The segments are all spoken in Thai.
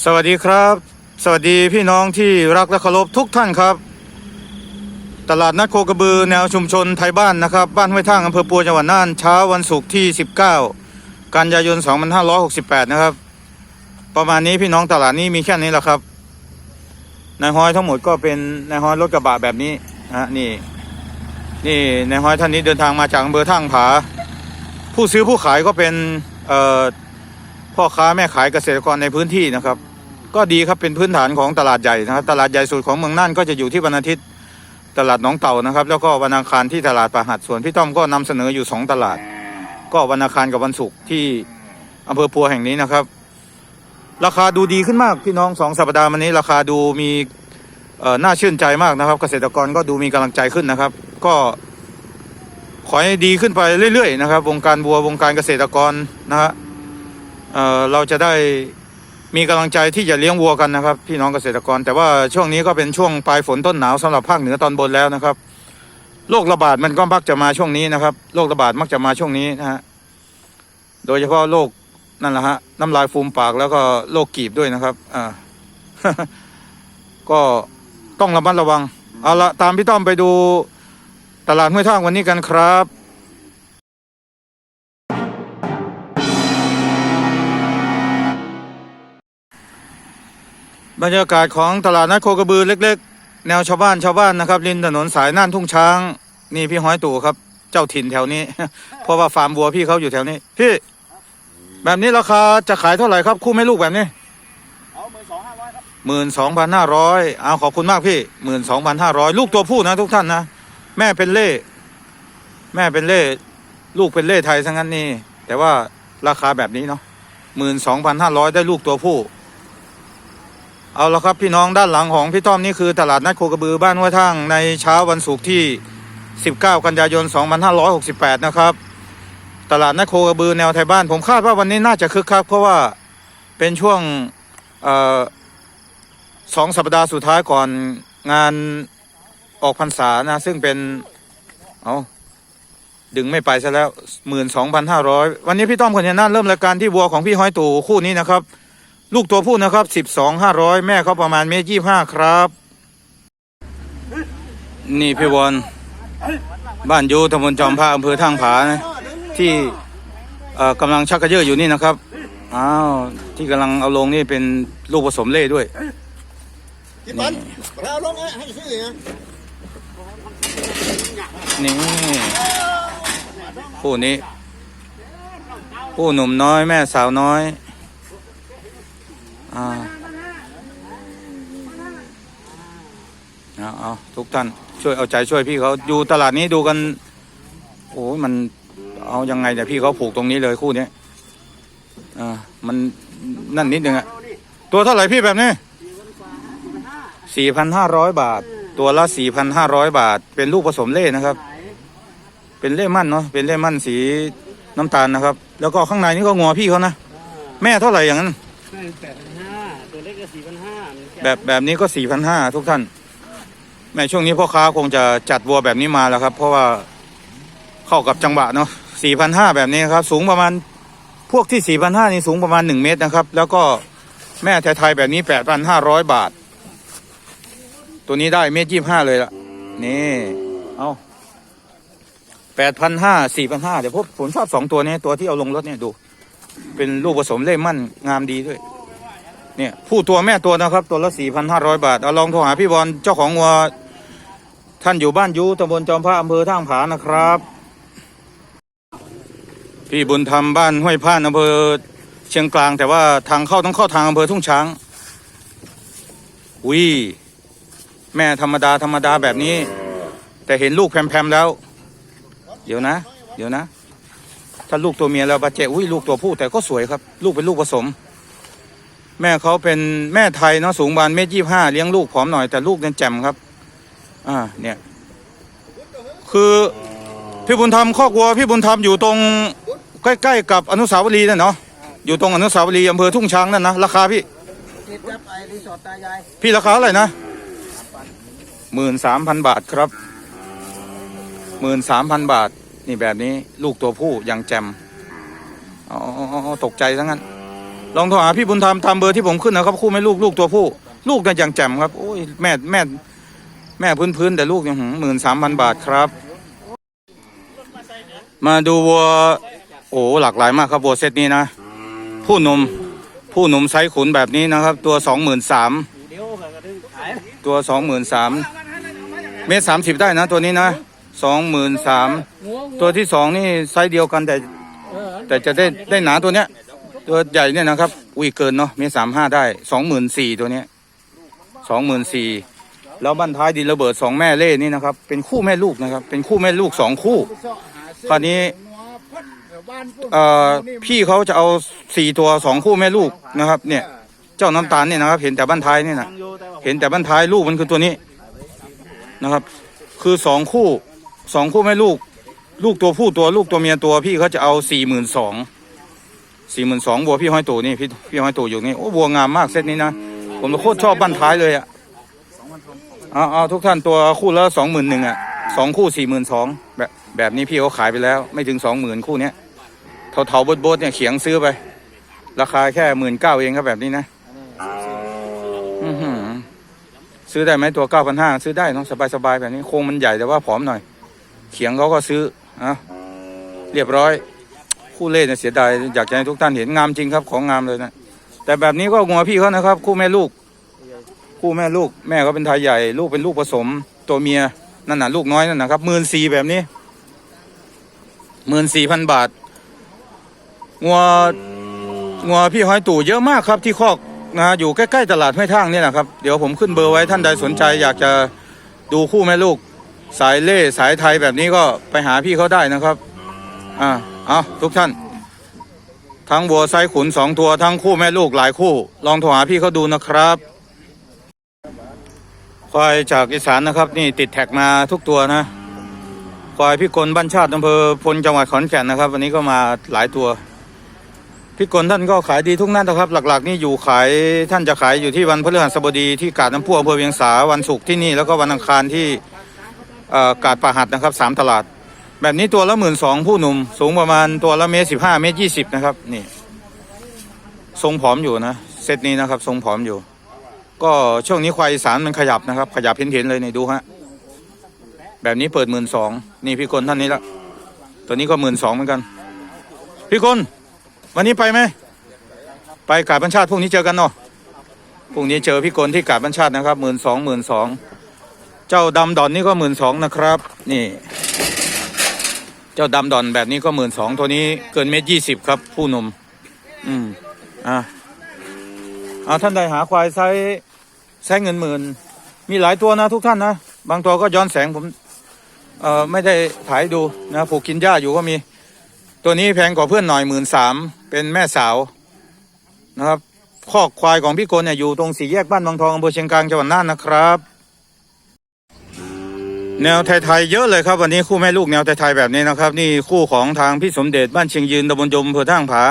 สวัสดีครับ สวัสดีพี่น้องที่รักและเคารพทุกท่านครับ ตลาดนัดโคกระบือแนวชุมชนไทยบ้านนะครับ บ้านห้วยท่างอำเภอปัวจังหวัดน่านเช้าวันศุกร์ที่ 19 กันยายน 2568 นะครับ ประมาณนี้พี่น้องตลาดนี้มีแค่นี้แหละครับนายห้อยทั้งหมดก็เป็นนายห้อยรถกระบะแบบนี้ฮะนี่ นี่นายห้อยท่านนี้เดินทางมาจากอำเภอท่างผา ผู้ซื้อผู้ขายก็เป็นเอ่อ พ่อค้าแม่ขายเกษตรกรในพื้นที่นะครับ ก็ดีครับเป็นพื้นฐานของตลาดใหญ่นะครับ ตลาดใหญ่สุดของเมืองน่านก็จะอยู่ที่วันอาทิตย์ตลาดหนองเต่านะครับ แล้วก็วันอังคารที่ตลาดประหัดส่วนพี่ต้อมก็นำเสนออยู่สองตลาด ก็วันอังคารกับวันศุกร์ที่อำเภอปัวแห่งนี้นะครับ ราคาดูดีขึ้นมากพี่น้องสองสัปดาห์มานี้ ราคาดูมีน่าชื่นใจมากนะครับ เกษตรกรก็ดูมีกำลังใจขึ้นนะครับ ก็ขอให้ดีขึ้นไปเรื่อยๆนะครับ วงการบัววงการเกษตรกรนะฮะ เอ่อเราจะได้มีกำลังใจที่จะเลี้ยงวัวกันนะครับ พี่น้องเกษตรกร แต่ว่าช่วงนี้ก็เป็นช่วงปลายฝนต้นหนาวสำหรับภาคเหนือตอนบนแล้วนะครับโรคระบาดมันก็มักจะมาช่วงนี้นะครับโรคระบาดมักจะมาช่วงนี้นะฮะโดยเฉพาะโรคนั่นแหละฮะน้ำลายฟูมปากแล้วก็โรคกีบด้วยนะครับอ่าก็ต้องระมัดระวัง เอาละตามพี่ต้อมไปดูตลาดห้วยท่างวันนี้กันครับ บรรยากาศของตลาดนัดโคกระบือเล็ก ๆ แนวชาวบ้านชาวบ้านนะครับริมถนนสายน่านทุ่งช้าง นี่พี่ห้อยตู่ครับ เจ้าถิ่นแถวนี้ เพราะว่าฟาร์มวัวพี่เขาอยู่แถวนี้ พี่ แบบนี้ราคาจะขายเท่าไหร่ครับ คู่แม่ลูกแบบนี้เอาหมื่นสองห้าร้อยครับหมื่นสองพันห้าร้อยเอาขอบคุณมากพี่หมื่นสองพันห้าร้อยลูกตัวผู้นะทุกท่านนะแม่เป็นเล่แม่เป็นเล่ลูกเป็นเล่ไทยทั้งนั้นนี่แต่ว่าราคาแบบนี้เนาะหมื่นสองพันห้าร้อยได้ลูกตัวผู้ เอาละครับพี่น้องด้านหลังของพี่ต้อมนี่คือตลาดนัดโคกระบือบ้านห้วยท่างในเช้าวันศุกร์ที่ 19 กันยายน 2568 นะครับ ตลาดนัดโคกระบือแนวไทยบ้านผมคาดว่าวันนี้น่าจะคึกคักเพราะว่าเป็นช่วงออสองสัปดาห์สุดท้ายก่อนงานออกพรรษานะ ซึ่งเป็นเอาดึงไม่ไปซะแล้วหมื่นสองพันห้าร้อยวันนี้พี่ต้อมคนยน่าเริ่มรายการที่วัวของพี่ห้อยตู่คู่นี้นะครับ ลูกตัวผู้นะครับสิบสองห้าร้อยแม่เขาประมาณเมตรยี่ห้าครับ นี่พี่วอนบ้านอยูตำบลจอมพระอำเภอทางผานะที่เอ่อกำลังชักกระเยอะอยู่นี่นะครับอ้าวที่กำลังเอาลงนี่เป็นลูกผสมเล่ด้วยกี่ปันเราลงให้ให้ซื้อนะนี่ผู้นี้ ผู้หนุ่มน้อยแม่สาวน้อย อ่าเอาเอาทุกท่าน ช่วยเอาใจช่วยพี่เขาอยู่ตลาดนี้ดูกัน โอ้ยมันเอายังไงแต่ยพี่เขาผูกตรงนี้เลยคู่นี้อ่ามันนั่นนิดนึงอะตัวเท่าไหร่พี่แบบนี้สี่พันห้าร้อยบาท ตัวละสี่พันห้าร้อยบาท เป็นลูกผสมเล่นะครับ เป็นเล่มั่นเนาะเป็นเล่มั่นสีน้ำตาลนะครับ แล้วก็ข้างในนี่ก็งัวพี่เขานะ แม่เท่าไหร่อย่างนั้น แบบแบบนี้ก็สี่พันห้าทุกท่านแม่ช่วงนี้พ่อค้าคงจะจัดวัวแบบนี้มาแล้วครับ เพราะว่าเข้ากับจังหวะเนาะสี่พันห้าแบบนี้ครับ สูงประมาณพวกที่สี่พันห้านี่สูงประมาณหนึ่งเมตรนะครับ แล้วก็แม่ไทยๆแบบนี้แปดพันห้าร้อยบาท ตัวนี้ได้เมตรยี่ห้าเลยล่ะ นี่ เอาแปดพันห้าสี่พันห้าเดี๋ยวพวกผมชอบสองตัวนี้ตัวที่เอาลงรถเนี่ยดู เป็นลูกผสมเล่มั่นงามดีด้วย เนี่ยผู้ตัวแม่ตัวนะครับตัวละสี่พันห้าร้อยบาทเอาลองโทรหาพี่บอลเจ้าของวัวท่านอยู่บ้านยูตำบลจอมพระอำเภอท่างผานะครับ พี่บุญธรรมบ้านห้วยพ่านอำเภอเชียงกลาง แต่ว่าทางเข้าต้องเข้าทางอำเภอทุ่งช้างวิแม่ธรรมดาธรรมดาแบบนี้ แต่เห็นลูกแพมๆแล้ว เดี๋ยวนะ เดี๋ยวนะ ถ้าลูกตัวเมียแล้วบาดเจ็บอุ้ยลูกตัวผู้แต่ก็สวยครับ ลูกเป็นลูกผสม แม่เขาเป็นแม่ไทยเนาะสูงบานเมตรยี่ห้าเลี้ยงลูกผอมหน่อยแต่ลูกเนี่ยแจ่มครับ อ่า เนี่ย คือพี่บุญธรรมคอกวัวพี่บุญธรรมอยู่ตรงใกล้ ๆ กับอนุสาวรีย์นั่นเนาะอยู่ตรงอนุสาวรีย์อำเภอทุ่งช้างนั่นนะราคาพี่ติดกับไอรีสอร์ทตายายพี่ราคาเท่าไหร่นะหมื่นสามพันบาทครับหมื่นสามพันบาท นี่แบบนี้ลูกตัวผู้อย่างแจ่มอ๋อตกใจทั้งนั้น ลองโทรหาพี่บุญธรรมตามเบอร์ที่ผมขึ้นนะครับคู่แม่ลูกลูกตัวผู้ ลูกกันอย่างแจ่มครับโอ้ยแม่แม่แม่พื้นพื้นๆแต่ลูกยังหมื่นสามพันบาทครับ มาดูวัวโอ้หลากหลายมากครับวัวเซตนี้นะ ผู้หนุ่มผู้หนุ่มไซส์ขุนแบบนี้นะครับ ตัวสองหมื่นสามตัวสองหมื่นสามเมตรสามสิบได้นะ ตัวนี้นะสองหมื่นสามตัวที่สองนี่ไซส์เดียวกันแต่ แต่จะได้ได้หนาตัวเนี้ย ตัวใหญ่เนี่ยนะครับ อุ้ยเกินเนาะเมตรสามห้าได้สองหมื่นสี่ตัวเนี้ยสองหมื่นสี่แล้วบั้นท้ายดินระเบิดสองแม่เล่นี่นะครับ เป็นคู่แม่ลูกนะครับ เป็นคู่แม่ลูกสองคู่ คราวนี้เอ่อพี่เขาจะเอาสี่ตัวสองคู่แม่ลูกนะครับ เนี่ย เจ้าน้ำตาลเนี่ยนะครับ เห็นแต่บั้นท้ายเนี่ยนะเห็นแต่บั้นท้ายลูกมันคือตัวนี้นะครับ คือสองคู่สองคู่แม่ลูก ลูกตัวผู้ตัวลูกตัวเมียตัวพี่เขาจะเอาสี่หมื่นสอง สี่หมื่นสองบัวพี่ห้อยตู่นี่พี่พี่ห้อยตู่อยู่นี่โอ้บัวงามมากเซตนี้นะผมโคตรชอบบั้นท้ายเลยอะเอาเอาทุกท่านตัวคู่ละสองหมื่นหนึ่งอะสองคู่สี่หมื่นสองแบบแบบนี้พี่เขาขายไปแล้ว ไม่ถึงสองหมื่นคู่เนี้ยเท่าเท่าๆบดบดๆเนี่ยเขียงซื้อไป ราคาแค่หมื่นเก้าเองครับแบบนี้นะอือหือซื้อได้ไหมตัวเก้าพันห้าซื้อได้เนอะสบายๆแบบนี้โครงมันใหญ่แต่ว่าผอมหน่อย เขียงเขาก็ซื้ออะเรียบร้อย คู่เล่เนี่ยเสียดายอยากจะให้ทุกท่านเห็นงามจริงครับของงามเลยนะ แต่แบบนี้ก็งัวพี่เขานะครับ คู่แม่ลูก คู่แม่ลูก แม่ก็เป็นไทยใหญ่ ลูกเป็นลูกผสม ตัวเมียนั่นน่ะลูกน้อยนั่นนะครับหมื่นสี่แบบนี้หมื่นสี่พันบาทงัวงัวพี่ห้อยตู่เยอะมากครับที่คอกนะอยู่ใกล้ๆตลาดห้วยทางนี่นะครับ เดี๋ยวผมขึ้นเบอร์ไว้ท่านใดสนใจ อยากจะดูคู่แม่ลูก สายเล่สายไทยแบบนี้ก็ไปหาพี่เขาได้นะครับ อ่า เอาทุกท่าน ทั้งวัวไซขุนสองตัวทั้งคู่แม่ลูกหลายคู่ ลองโทรหาพี่เขาดูนะครับควายจากอีสานนะครับ นี่ติดแท็กมาทุกตัวนะควายพี่กลบ้านชาติอำเภอพลจังหวัดขอนแก่นนะครับ วันนี้ก็มาหลายตัวพี่กลท่านก็ขายดีทุกนัดนนะครับ หลักๆ นี่อยู่ขายท่านจะขายอยู่ที่วันพฤหัสบดีที่กาดน้ำพุอำเภอเวียงสาวันศุกร์ที่นี่แล้วก็วันอังคารที่กาดป่าหัดนะครับสามตลาด แบบนี้ตัวละหมื่นสองผู้หนุ่ม สูงประมาณตัวละเมตรสิบห้าเมตรยี่สิบนะครับ นี่ ทรงผอมอยู่นะเซตนี้นะครับ ทรงผอมอยู่ ก็ช่วงนี้ควายสานมันขยับนะครับ ขยับเห็นๆเลยนี่ดูฮะแบบนี้เปิดหมื่นสองนี่พี่กลท่านนี้ละตัวนี้ก็หมื่นสองเหมือนกัน พี่กลวันนี้ไปไหมไปกาดบัญชาติพรุ่งนี้เจอกันเนาะพรุ่งนี้เจอพี่กลที่กาดบัญชาตินะครับหมื่นสองหมื่นสองเจ้าดำดอนนี่ก็หมื่นสองนะครับ นี่ เจ้าดำดอนแบบนี้ก็หมื่นสองตัวนี้เกินเมตรยี่สิบครับ ผู้หนุ่ม อืมอะเอาท่านใดหาควายไซส์ไซส์เงินหมื่น มีหลายตัวนะทุกท่านนะ บางตัวก็ย้อนแสงผมเอ่อไม่ได้ถ่ายดูนะผูกกินหญ้าอยู่ก็มี ตัวนี้แพงกว่าเพื่อนหน่อยหมื่นสามเป็นแม่สาวนะครับคอกควายของพี่โกลเนี่ยอยู่ตรงสี่แยกบ้านบางทองอำเภอเชียงกลางจังหวัดน่านนะครับ แนวไทยๆเยอะเลยครับวันนี้คู่แม่ลูกแนวไทยๆแบบนี้นะครับ นี่คู่ของทางพี่สมเด็จบ้านเชียงยืนตำบลยมอำเภอท่างผา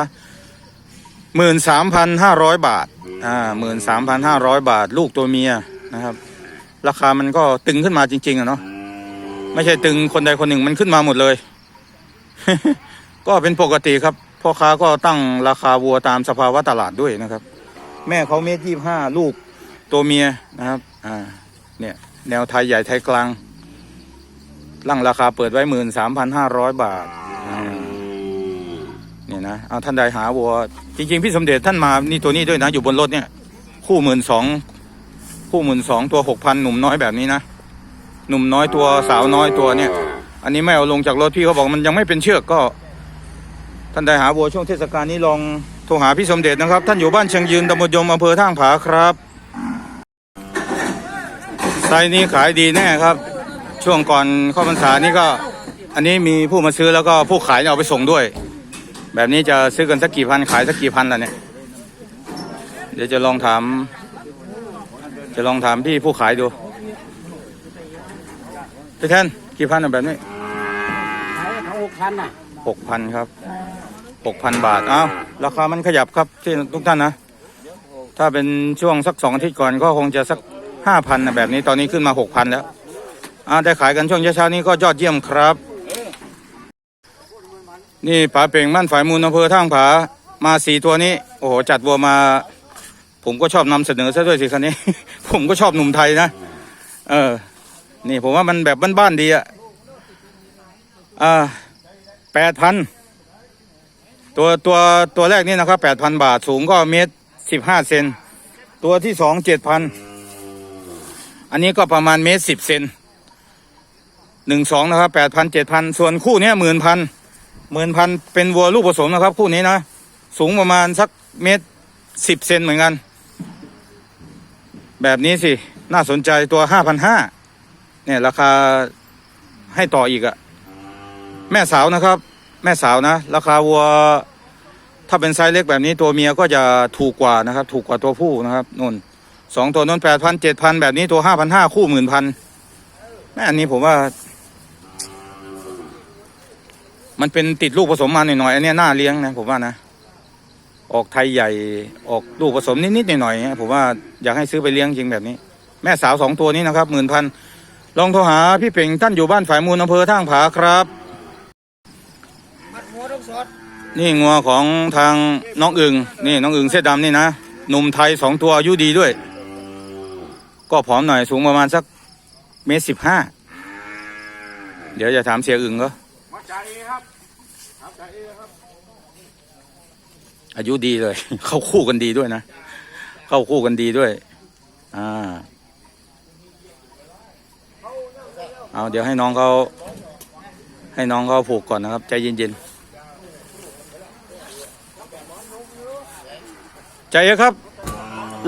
หมื่นสามพันห้าร้อยบาทอ่าหมื่นสามพันห้าร้อยบาท ลูกตัวเมียนะครับ ราคามันก็ตึงขึ้นมาจริง ๆอะเนาะไม่ใช่ตึงคนใดคนหนึ่งมันขึ้นมาหมดเลย ก็เป็นปกติครับพ่อค้าก็ตั้งราคาวัวตามสภาวะตลาดด้วยนะครับ แม่เขาเมตรยี่ห้าลูกตัวเมียนะครับอ่าเนี่ยแนวไทยใหญ่ไทยกลาง ลั่งราคาเปิดไว้หมื่นสามพันห้าร้อยบาทอ่าเนี่ยนะเอาท่านใดหาวัว จริง ๆ พี่สมเด็จท่านมานี่ตัวนี้ด้วยนะ อยู่บนรถเนี่ย คู่หมื่นสองคู่หมื่นสองตัวหกพันหนุ่มน้อยแบบนี้นะ หนุ่มน้อยตัวสาวน้อยตัวเนี่ย อันนี้ไม่เอาลงจากรถพี่เขาบอกมันยังไม่เป็นเชือกก็ ท่านใดหาวัวช่วงเทศกาลนี้ลองโทรหาพี่สมเด็จนะครับ ท่านอยู่บ้านเชียงยืนตำบลยมอำเภอท่างผาครับไซส์นี้ขายดีแน่ครับ ช่วงก่อนเข้าพรรษานี่ก็อันนี้มีผู้มาซื้อแล้วก็ผู้ขายเนี่ยเอาไปส่งด้วย แบบนี้จะซื้อกันสักกี่พันขายสักกี่พันล่ะเนี่ยเดี๋ยวจะลองถาม จะลองถามพี่ผู้ขายดูพี่แทนกี่พันอะแบบนี้ขายเขาหกพันอะหกพันครับหกพันบาทอ้าวราคามันขยับครับที่ทุกท่านนะ ถ้าเป็นช่วงสักสองอาทิตย์ก่อนก็คงจะสักห้าพันนะแบบนี้ตอนนี้ขึ้นมาหกพันแล้ว อ่าได้ขายกันช่วงเช้าๆนี้ก็ยอดเยี่ยมครับ นี่ป๋าเป่งมั่นฝ่ายมูลอำเภอท่างผามาสี่ตัวนี้ โอ้โหจัดวัวมา ผมก็ชอบนำเสนอซะด้วยสิคันนี้ ผมก็ชอบหนุ่มไทยนะ เออ นี่ผมว่ามันแบบบ้านๆดีอะอ่าแปดพันตัวตัวตัวแรกนี่นะครับแปดพันบาทสูงก็เมตรสิบห้าเซนตัวที่สองเจ็ดพันอันนี้ก็ประมาณเมตรสิบเซน หนึ่งสองนะครับแปดพันเจ็ดพันส่วนคู่เนี้ยหมื่นพันหมื่นพันเป็นวัวลูกผสมนะครับ คู่นี้นะ สูงประมาณสักเมตรสิบเซนเหมือนกัน แบบนี้สิ น่าสนใจตัวห้าพันห้าเนี่ยราคาให้ต่ออีกอะแม่สาวนะครับ แม่สาวนะ ราคาวัว ถ้าเป็นไซส์เล็กแบบนี้ตัวเมียก็จะถูกกว่านะครับ ถูกกว่าตัวผู้นะครับนุ่นสองตัวนู้นแปดพันเจ็ดพันแบบนี้ตัวห้าพันห้าคู่หมื่นพันแม่อันนี้ผมว่า มันเป็นติดลูกผสมมาหน่อยๆอันนี้น่าเลี้ยงนะผมว่านะออกไทยใหญ่ออกลูกผสมนิดๆหน่อยๆผมว่าอยากให้ซื้อไปเลี้ยงจริงแบบนี้ แม่สาวสองตัวนี้นะครับหมื่นพันลองโทรหาพี่เป่งท่านอยู่บ้านฝ่ายมูลอำเภอท่างผาครับนี่งัวของทางน้องอึงนี่น้องอึงเสื้อดำนี่นะหนุ่มไทยสองตัวอายุดีด้วย ก็ผอมหน่อยสูงประมาณสักเมตรสิบห้าเดี๋ยวจะถามเสียอึงก็ มาจ่ายเองครับครับจ่ายเองครับ อายุดีเลย เข้าคู่กันดีด้วยนะ เข้าคู่กันดีด้วย อ่า เอาเดี๋ยวให้น้องเขาให้น้องเขาผูกก่อนนะครับ ใจเย็นๆ ใจเย็นครับ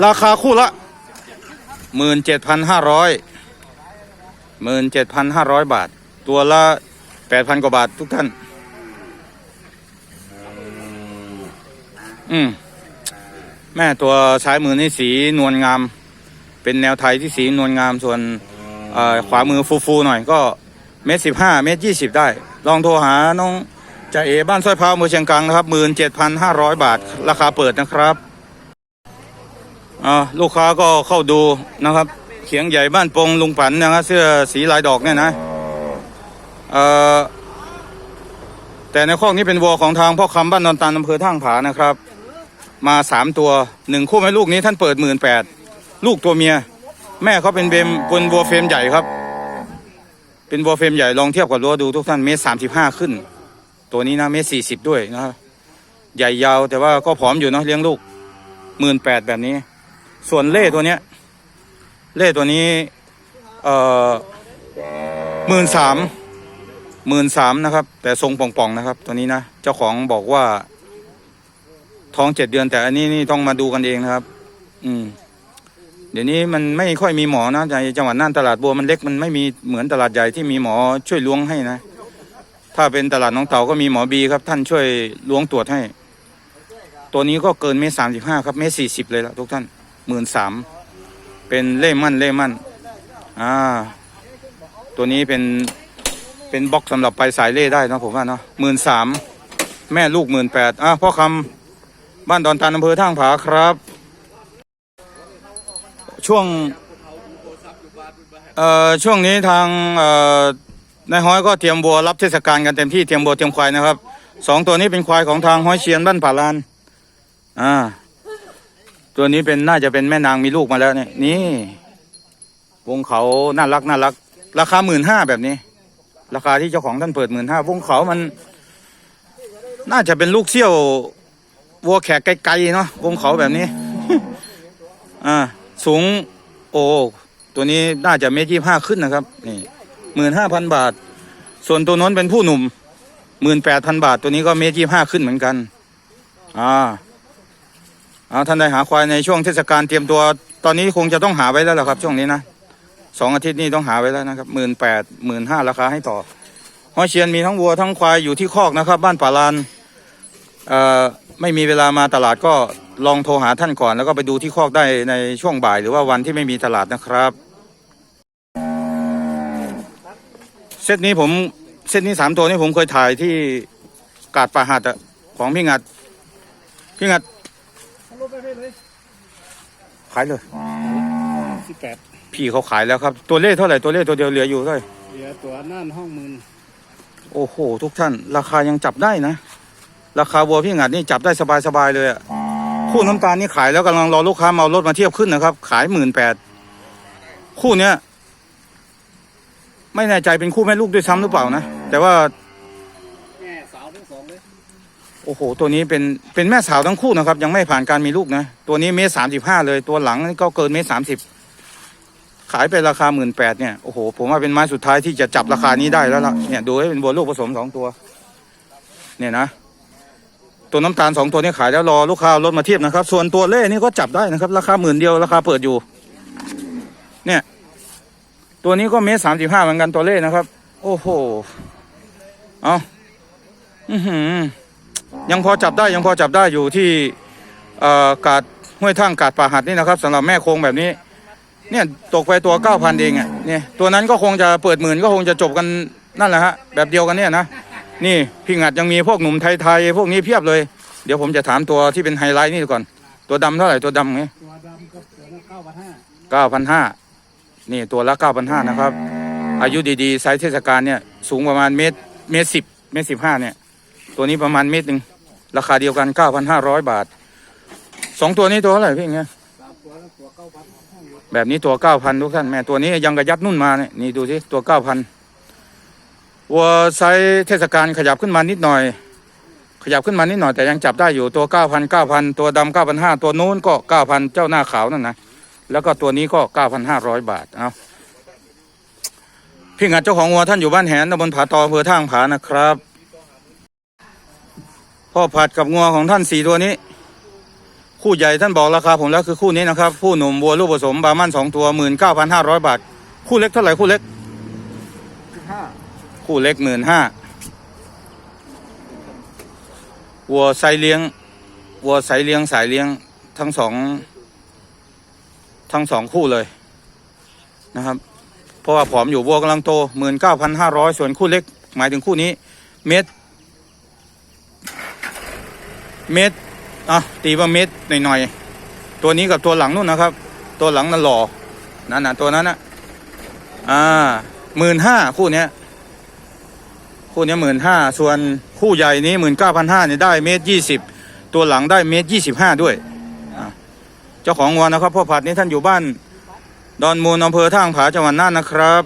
ราคาคู่ละหมื่นเจ็ดพันห้าร้อยหมื่นเจ็ดพันห้าร้อยบาท ตัวละแปดพันกว่าบาททุกท่าน อืมแม่ตัวซ้ายมือนี่สีนวลงาม เป็นแนวไทยที่สีนวลงามส่วนขวามือฟูๆหน่อยก็เมตรสิบห้าเมตรยี่สิบได้ ลองโทรหาน้องจ่าเอบ้านสร้อยพร้าวเมืองเชียงกลางนะครับหมื่นเจ็ดพันห้าร้อยบาท ราคาเปิดนะครับลูกค้าก็เข้าดูนะครับ เขียงใหญ่บ้านปงลุงปันนะครับเสื้อสีลายดอกเนี่ยนะแต่ในข้อนี้เป็นวัวของทางพ่อคำบ้านนอนตาลอำเภอท่างผานะครับ มาสามตัวหนึ่งคู่แม่ลูกนี้ท่านเปิดหมื่นแปดลูกตัวเมีย แม่เขาเป็นเบมเป็นวัวเฟรมใหญ่ครับ เป็นวัวเฟรมใหญ่ลองเทียบกับรั้วดูทุกท่านเมตรสามสิบห้าขึ้น ตัวนี้นะเมตรสี่สิบด้วยนะครับใหญ่ยาวแต่ว่าก็ผอมอยู่เนาะเลี้ยงลูกหมื่นแปดแบบนี้ ส่วนเล่ตัวเนี้ย เล่ตัวนี้เอ่อหมื่นสามหมื่นสามนะครับ แต่ทรงป่องๆนะครับ ตัวนี้นะเจ้าของบอกว่า ท้องเจ็ดเดือนแต่อันนี้นี่ต้องมาดูกันเองนะครับ อืม เดี๋ยวนี้มันไม่ค่อยมีหมอนะในจังหวัดน่านตลาดบัวมันเล็กมันไม่มีเหมือนตลาดใหญ่ที่มีหมอช่วยล้วงให้นะถ้าเป็นตลาดน้องเต่าก็มีหมอบีครับ ท่านช่วยล้วงตรวจให้ ตัวนี้ก็เกินเมตรสามสิบห้าครับเมตรสี่สิบเลยละทุกท่านหมื่นสามเป็นเล่มั่นเล่มั่นอ่า ตัวนี้เป็นเป็นบล็อกสำหรับไปสายเล่ได้นะผมว่าเนาะหมื่นสามแม่ลูกหมื่นแปดอะพ่อคำ บ้านดอนตาลอำเภอท่างผาครับ ช่วงเอ่อช่วงนี้ทางเอ่อนายห้อยก็เตรียมบัวรับเทศกาลกันเต็มที่เตรียมบัวเตรียมควายนะครับสองตัวนี้เป็นควายของทางห้อยเชียนบ้านผาลานอ่าตัวนี้เป็นน่าจะเป็นแม่นางมีลูกมาแล้วเนี่ยนี่วงเขาน่ารักน่ารัก ราคาหมื่นห้าแบบนี้ ราคาที่เจ้าของท่านเปิดหมื่นห้าวงเขามัน น่าจะเป็นลูกเซี่ยว วัวแขกไกลๆเนาะวงเขาแบบนี้ อ่า สูง โอ้ ตัวนี้น่าจะเมตรยี่ห้าขึ้นนะครับ นี่หมื่นห้าพันบาท ส่วนตัวน้นเป็นผู้หนุ่มหมื่นแปดพันบาท ตัวนี้ก็เมตรยี่ห้าขึ้นเหมือนกัน อ่าเอาท่านได้หาควายในช่วงเทศกาลเตรียมตัว ตอนนี้คงจะต้องหาไว้แล้วล่ะครับ ช่วงนี้นะสองอาทิตย์นี้ต้องหาไว้แล้วนะครับหมื่นแปดหมื่นห้าราคาให้ต่อห้อยเชียนมีทั้งวัวทั้งควายอยู่ที่คอกนะครับ บ้านป่าลานเอ่อ ไม่มีเวลามาตลาดก็ลองโทรหาท่านก่อน แล้วก็ไปดูที่คอกได้ในช่วงบ่าย หรือว่าวันที่ไม่มีตลาดนะครับ เซตนี้ผมเซตนี้สามตัวนี้ผมเคยถ่ายที่กาดป่าหัดอะของพี่งัด พี่งัดขายเลยสิบแปดพี่เขาขายแล้วครับ ตัวเลขเท่าไหร่ตัวเลขตัวเดียวเหลืออยู่เท่าไหร่เหลือตัวน่านห้องหมื่นโอ้โห ทุกท่าน ราคายังจับได้นะ ราคาวัวพี่งัดนี่จับได้สบายๆเลยอะคู่น้ำตาลนี่ขายแล้วกำลังรอลูกค้ามาเอารถมาเทียบขึ้นนะครับ ขายหมื่นแปดคู่เนี้ยไม่แน่ใจเป็นคู่แม่ลูกด้วยซ้ำหรือเปล่านะแต่ว่าแม่สาวทั้งสองเลยโอ้โห ตัวนี้เป็นเป็นแม่สาวทั้งคู่นะครับ ยังไม่ผ่านการมีลูกนะ ตัวนี้เมตรสามสิบห้าเลย ตัวหลังก็เกินเมตรสามสิบขายไปราคาหมื่นแปดเนี่ยโอ้โหผมว่าเป็นไม้สุดท้ายที่จะจับราคานี้ได้แล้วล่ะเนี่ยดูให้เป็นบัวลูกผสมสองตัว เนี่ยนะ ตัวน้ำตาลสองตัวนี้ขายแล้วรอลูกค้ารถมาเทียบนะครับ ส่วนตัวเล่นี่ก็จับได้นะครับ ราคาหมื่นเดียวราคาเปิดอยู่ เนี่ย ตัวนี้ก็เมตรสามสิบห้าเหมือนกันตัวเล่นะครับ โอ้โหเอาอือหือ ยังพอจับได้ยังพอจับได้อยู่ที่เอ่อกาดห้วยทั่งกาดป่าหัดนี่นะครับสำหรับแม่โคงแบบนี้ เนี่ยตกไปตัวเก้าพันเองอะเนี่ยตัวนั้นก็คงจะเปิดหมื่นก็คงจะจบกันนั่นแหละฮะแบบเดียวกันเนี่ยนะ นี่พี่งัดยังมีพวกหนุ่มไทยๆพวกนี้เพียบเลย เดี๋ยวผมจะถามตัวที่เป็นไฮไลท์นี่ก่อน ตัวดำเท่าไหร่ตัวดำไงตัวดำก็ตัวละเก้าพันห้าเก้าพันห้านี่ตัวละเก้าพันห้านะครับ อายุดีๆไซส์เทศกาลเนี่ยสูงประมาณเมตรเมตรสิบเมตรสิบห้าเนี่ย ตัวนี้ประมาณเมตรหนึ่งราคาเดียวกันเก้าพันห้าร้อยบาทสองตัวนี้ตัวเท่าไหร่พี่เงี้ยสามตัวแล้วตัวเก้าพันแบบนี้ตัวเก้าพันทุกท่านแม่ตัวนี้ยังกระยับนุ่นมาเนี่ยนี่ดูสิตัวเก้าพัน วัวไซส์เทศกาลขยับขึ้นมานิดหน่อย ขยับขึ้นมานิดหน่อยแต่ยังจับได้อยู่ตัวเก้าพันเก้าพันตัวดำเก้าพันห้าตัวนู้นก็เก้าพันเจ้าหน้าขาวนั่นนะแล้วก็ตัวนี้ก็เก้าพันห้าร้อยบาทเอาพี่งัดเจ้าของวัวท่านอยู่บ้านแหนตำบลผาตออำเภอท่างผานะครับ พ่อผัดกับงัวของท่านสี่ตัวนี้ คู่ใหญ่ท่านบอกราคาผมแล้วคือคู่นี้นะครับ คู่หนุ่มวัวลูกผสมบามันสองตัวหมื่นเก้าพันห้าร้อยบาท คู่เล็กเท่าไหร่คู่เล็ก คู่เล็กหมื่นห้าวัวไซเลี้ยงวัวไซเลี้ยงสายเลี้ยงทั้งสองทั้งสองคู่เลยนะครับ เพราะว่าผอมอยู่วัวกำลังโตหมื่นเก้าพันห้าร้อยส่วนคู่เล็ก หมายถึงคู่นี้ เม็ดเม็ดอะตีว่าเม็ดหน่อยๆ ตัวนี้กับตัวหลังนู่นนะครับ ตัวหลังนั่นหล่อนั่นน่ะตัวนั้นน่ะอ่าหมื่นห้าคู่เนี้ย คู่นี้หมื่นห้าส่วนคู่ใหญ่นี้หมื่นเก้าพันห้าเนี่ยได้เมตรยี่สิบตัวหลังได้เมตรยี่สิบห้าด้วยเจ้าของวัวนะครับพ่อผัดนี้ท่านอยู่บ้าน ดอนมูลอำเภอท่างผาจังหวัดน่านนะครับ